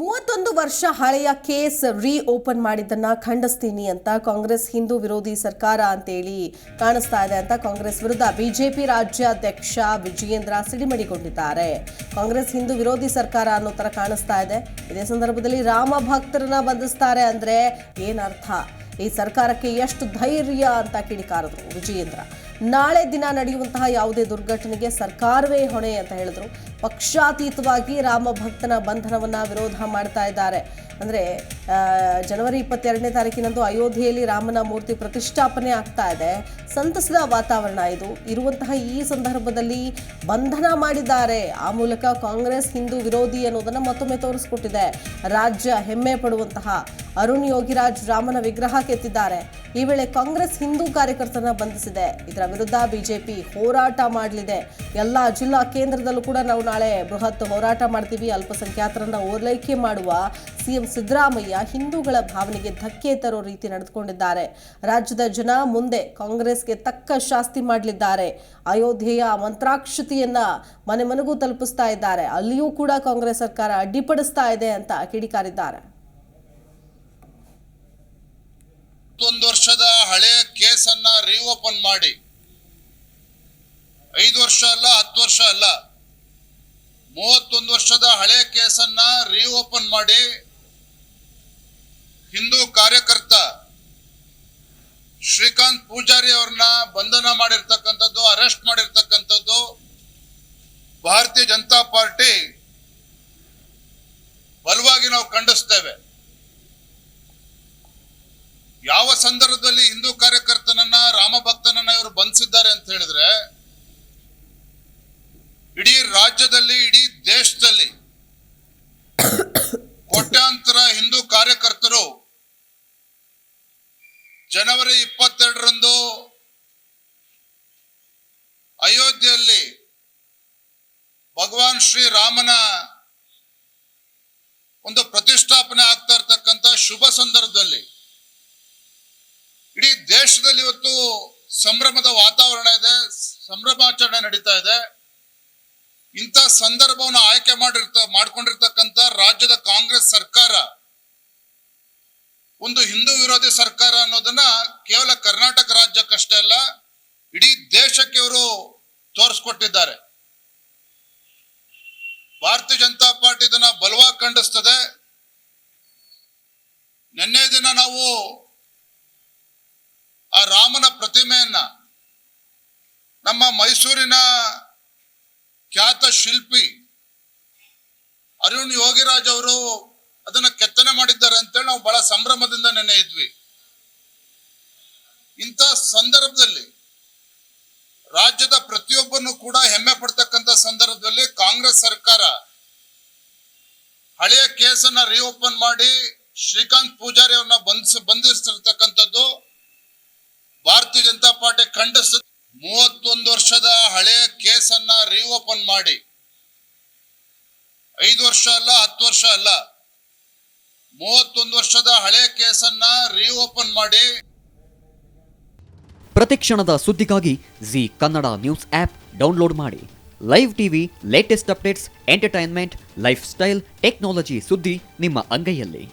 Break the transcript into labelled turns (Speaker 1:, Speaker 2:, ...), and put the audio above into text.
Speaker 1: ಮೂವತ್ತೊಂದು ವರ್ಷ ಹಳೆಯ ಕೇಸ್ ರೀ ಓಪನ್ ಮಾಡಿದ್ದನ್ನು ಖಂಡಿಸ್ತೀನಿ ಅಂತ ಕಾಂಗ್ರೆಸ್ ಹಿಂದೂ ವಿರೋಧಿ ಸರ್ಕಾರ ಅಂತೇಳಿ ಕಾಣಿಸ್ತಾ ಇದೆ ಅಂತ ಕಾಂಗ್ರೆಸ್ ವಿರುದ್ಧ ಬಿಜೆಪಿ ರಾಜ್ಯಾಧ್ಯಕ್ಷ ವಿಜಯೇಂದ್ರ ಸಿಡಿಮಿಡಿಗೊಂಡಿದ್ದಾರೆ. ಕಾಂಗ್ರೆಸ್ ಹಿಂದೂ ವಿರೋಧಿ ಸರ್ಕಾರ ಅನ್ನೋ ಥರ ಕಾಣಿಸ್ತಾ ಇದೆ. ಇದೇ ಸಂದರ್ಭದಲ್ಲಿ ರಾಮ ಭಕ್ತರನ್ನ ಬಂಧಿಸ್ತಾರೆ ಅಂದರೆ ಏನರ್ಥ? ಈ ಸರ್ಕಾರಕ್ಕೆ ಎಷ್ಟು ಧೈರ್ಯ ಅಂತ ಕಿಡಿಕಾರದು ವಿಜಯೇಂದ್ರ. ನಾಳೆ ದಿನ ನಡೆಯುವಂತಹ ಯಾವುದೇ ದುರ್ಘಟನೆಗೆ ಸರ್ಕಾರವೇ ಹೊಣೆ ಅಂತ ಹೇಳಿದ್ರು. ಪಕ್ಷಾತೀತವಾಗಿ ರಾಮ ಭಕ್ತನ ಬಂಧನವನ್ನ ವಿರೋಧ ಮಾಡ್ತಾ ಇದ್ದಾರೆ. ಅಂದ್ರೆ ಜನವರಿ ಇಪ್ಪತ್ತೆರಡನೇ ತಾರೀಕಿನಂದು ಅಯೋಧ್ಯೆಯಲ್ಲಿ ರಾಮನ ಮೂರ್ತಿ ಪ್ರತಿಷ್ಠಾಪನೆ ಆಗ್ತಾ ಇದೆ. ಸಂತಸದ ವಾತಾವರಣ ಇದು. ಇರುವಂತಹ ಈ ಸಂದರ್ಭದಲ್ಲಿ ಬಂಧನ ಮಾಡಿದ್ದಾರೆ. ಆ ಮೂಲಕ ಕಾಂಗ್ರೆಸ್ ಹಿಂದೂ ವಿರೋಧಿ ಅನ್ನೋದನ್ನ ಮತ್ತೊಮ್ಮೆ ತೋರಿಸ್ಕೊಟ್ಟಿದೆ. ರಾಜ್ಯ ಹೆಮ್ಮೆ ಪಡುವಂತಹ ಅರುಣ್ ಯೋಗಿರಾಜ್ ರಾಮನ ವಿಗ್ರಹ ಕೆತ್ತಿದ್ದಾರೆ ಈ ವೇಳೆ ಕಾಂಗ್ರೆಸ್ ಹಿಂದೂ ಕಾರ್ಯಕರ್ತರನ್ನ ಬಂಧಿಸಿದೆ. ಇದರ ವಿರುದ್ಧ ಬಿಜೆಪಿ ಹೋರಾಟ ಮಾಡಲಿದೆ. ಎಲ್ಲ ಜಿಲ್ಲಾ ಕೇಂದ್ರದಲ್ಲೂ ಕೂಡ ನಾವು ನಾಳೆ ಬೃಹತ್ ಹೋರಾಟ ಮಾಡ್ತೀವಿ. ಅಲ್ಪಸಂಖ್ಯಾತರನ್ನ ಓಲೈಕೆ ಮಾಡುವ ಸಿಎಂ ಸಿದ್ದರಾಮಯ್ಯ ಹಿಂದೂಗಳ ಭಾವನೆಗೆ ಧಕ್ಕೆ ತರೋ ರೀತಿ ನಡೆದುಕೊಂಡಿದ್ದಾರೆ. ರಾಜ್ಯದ ಜನ ಮುಂದೆ ಕಾಂಗ್ರೆಸ್ಗೆ ತಕ್ಕ ಶಾಸ್ತಿ ಮಾಡಲಿದ್ದಾರೆ. ಅಯೋಧ್ಯೆಯ ಮಂತ್ರಾಕ್ಷತೆಯನ್ನ ಮನೆ ಮನೆಗೂ ತಲುಪಿಸ್ತಾ ಇದ್ದಾರೆ. ಅಲ್ಲಿಯೂ ಕೂಡ ಕಾಂಗ್ರೆಸ್ ಸರ್ಕಾರ ಅಡ್ಡಿಪಡಿಸ್ತಾ ಇದೆ ಅಂತ ಕಿಡಿಕಾರಿದ್ದಾರೆ
Speaker 2: ಒಂದು ಕೇಸ್ ಕೇಸನ್ನ ರೀಓಪನ್ ಮಾಡಿ. ಐದು ವರ್ಷ ಅಲ್ಲ, ಹತ್ತು ವರ್ಷ ಅಲ್ಲ. ಮೂವತ್ತೊಂದು ವರ್ಷದ ಹಳೆ ಕೇಸನ್ನ ರೀಓಪನ್ ಮಾಡಿ. ಹಿಂದೂ ಕಾರ್ಯಕರ್ತ ಶ್ರೀಕಾಂತ್ ಪೂಜಾರಿ ಅವ್ರನ್ನ ಬಂಧನ ಮಾಡಿರ್ತಕ್ಕಂಥದ್ದು ಅರೆಸ್ಟ್ ಮಾಡಿರ್ತಕ್ಕಂಥದ್ದು, ಭಾರತೀಯ ಜನತಾ ಪಾರ್ಟಿ ಬಲವಾಗಿ ನಾವು ಖಂಡಿಸ್ತೇವೆ. ಯಾವ ಸಂದರ್ಭದಲ್ಲಿ ಹಿಂದೂ ಕಾರ್ಯಕರ್ತನನ್ನ, ರಾಮ ಭಕ್ತನನ್ನ ಇವರು ಬಂಧಿಸಿದ್ದಾರೆ ಅಂತ ಹೇಳಿದ್ರೆ, ಇಡೀ ರಾಜ್ಯದಲ್ಲಿ, ಇಡೀ ದೇಶದಲ್ಲಿ ಕೋಟ್ಯಾಂತರ ಹಿಂದೂ ಕಾರ್ಯಕರ್ತರು ಜನವರಿ ಇಪ್ಪತ್ತೆರಡರಂದು ಅಯೋಧ್ಯೆಯಲ್ಲಿ ಭಗವಾನ್ ಶ್ರೀರಾಮನ ಒಂದು ಪ್ರತಿಷ್ಠಾಪನೆ ಆಗ್ತಾ ಇರ್ತಕ್ಕಂಥ ಶುಭ ಸಂದರ್ಭದಲ್ಲಿ ದೇಶದಲ್ಲಿ ಇವತ್ತು ಸಂಭ್ರಮದ ವಾತಾವರಣ ಇದೆ, ಸಂಭ್ರಮಾಚರಣೆ ನಡೀತಾ ಇದೆ. ಇಂಥ ಸಂದರ್ಭವನ್ನು ಆಯ್ಕೆ ಮಾಡಿರ್ತ, ಮಾಡ್ಕೊಂಡಿರ್ತಕ್ಕಂಥ ರಾಜ್ಯದ ಕಾಂಗ್ರೆಸ್ ಸರ್ಕಾರ, ಒಂದು ಹಿಂದೂ ವಿರೋಧಿ ಸರ್ಕಾರ ಅನ್ನೋದನ್ನ ಕೇವಲ ಕರ್ನಾಟಕ ರಾಜ್ಯಕ್ಕಷ್ಟೇ ಅಲ್ಲ, ಇಡೀ ದೇಶಕ್ಕೆ ಇವರು ತೋರಿಸ್ಕೊಟ್ಟಿದ್ದಾರೆ. ಭಾರತೀಯ ಜನತಾ ಪಾರ್ಟಿ ಇದನ್ನ ಬಲವಾಗಿ ಖಂಡಿಸ್ತದೆ. ನಿನ್ನೆ ದಿನ ನಾವು ರಾಮನ ಪ್ರತಿಮೆಯನ್ನ ನಮ್ಮ ಮೈಸೂರಿನ ಖ್ಯಾತ ಶಿಲ್ಪಿ ಅರುಣ್ ಯೋಗಿರಾಜ್ ಅವರು ಅದನ್ನ ಕೆತ್ತನೆ ಮಾಡಿದ್ದಾರೆ ಅಂತೇಳಿ ನಾವು ಬಹಳ ಸಂಭ್ರಮದಿಂದ ನೆನೆ ಇದ್ವಿ. ಇಂಥ ಸಂದರ್ಭದಲ್ಲಿ ರಾಜ್ಯದ ಪ್ರತಿಯೊಬ್ಬನು ಕೂಡ ಹೆಮ್ಮೆ ಪಡ್ತಕ್ಕಂಥ ಸಂದರ್ಭದಲ್ಲಿ ಕಾಂಗ್ರೆಸ್ ಸರ್ಕಾರ ಹಳೆಯ ಕೇಸನ್ನ ರಿಓಪನ್ ಮಾಡಿ ಶ್ರೀಕಾಂತ್ ಪೂಜಾರಿ ಅವ್ರನ್ನ ಬಂಧಿಸ ಖಂಡಿಸ ಮೂವತ್ತೊಂದು ವರ್ಷದ ಹಳೆಯ ಕೇಸನ್ನ ರೀಓಪನ್ ಮಾಡಿ. ಐದು ವರ್ಷ ಅಲ್ಲ, ಹತ್ತು ವರ್ಷ ಅಲ್ಲ. ಮೂವತ್ತೊಂದು ವರ್ಷದ ಹಳೆಯ ಕೇಸನ್ನ ರೀಓಪನ್ ಮಾಡಿ.
Speaker 3: ಪ್ರತಿಕ್ಷಣದ ಸುದ್ದಿಗಾಗಿ G Kannada news app download ಮಾಡಿ. Live TV latest updates entertainment lifestyle technology ಸುದ್ದಿ ನಿಮ್ಮ ಅಂಗೈಯಲ್ಲಿ.